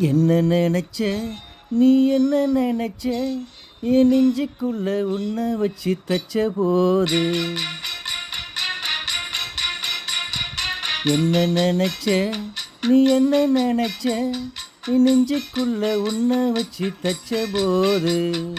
என்ன நினைச்ச? நீ என்ன நினைச்ச? என் நெஞ்சுக்குள்ள உன்னை வச்சு தச்ச போது. என்ன நினைச்ச? நீ என்ன நினைச்ச? என் நெஞ்சுக்குள்ள உன்னை வச்சு தச்ச போது.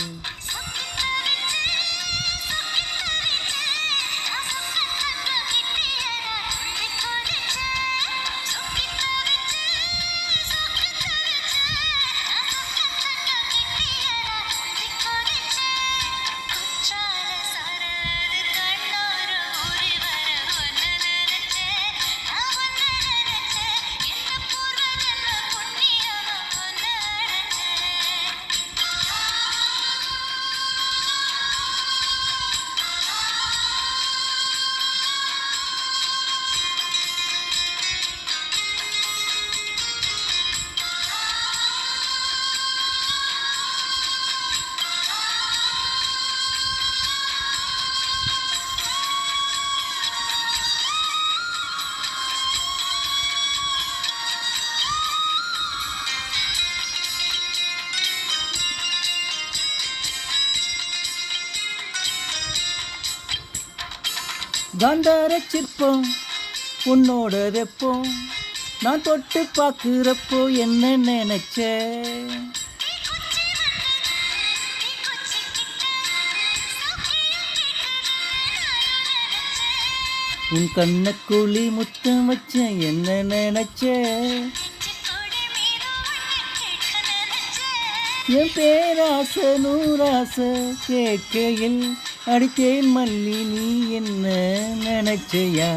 காந்தார சிற்பம் உன்னோட வெப்பம். நான் தொட்டு பார்க்குறப்போ என்ன நினைச்ச? உன் கண்ணக்குழி முத்தம் வச்சேன் என்ன நினைச்ச? என் பேராச நூராச கேட்கையில் அடித்தேன் மல்லி நீ என்ன நினைச்சையா?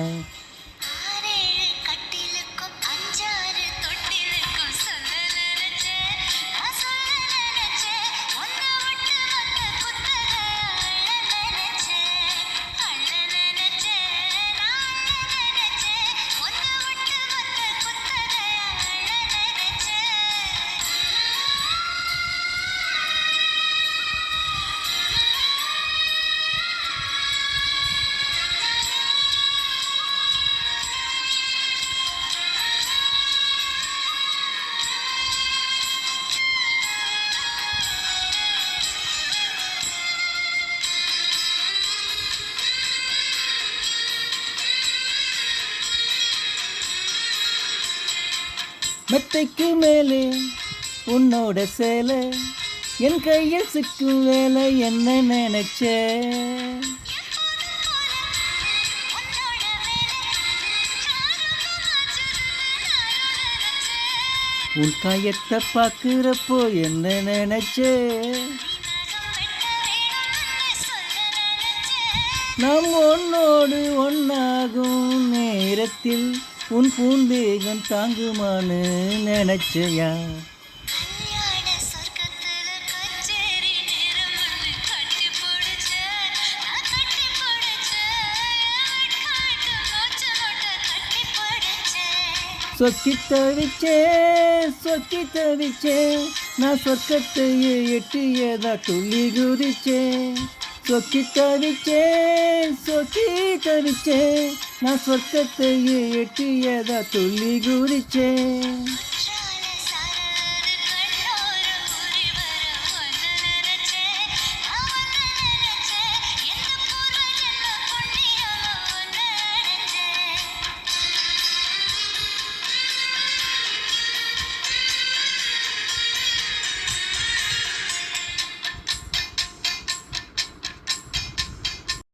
மெத்தைக்கு மேலே உன்னோட சேலை என் கையில் சிக்கும் வேலை என்ன நினைச்சே? உன் காயத்தை பார்க்குறப்போ என்ன நினைச்சே? நாம் ஒன்னோடு ஒன்றாகும் நேரத்தில் உன் பூந்தேகம் தாங்குமான்னு நினைச்சையா? சொக்கி தவிச்சே சொக்கி தவிச்சே நான் சொர்க்கத்தையே எட்டியதா துள்ளி குதிச்சே. சொக்கி தவிச்சே சொக்கி தவிச்சே நான் சொர்க்கத்தை எட்டியதா துள்ளி குதிச்சேன்.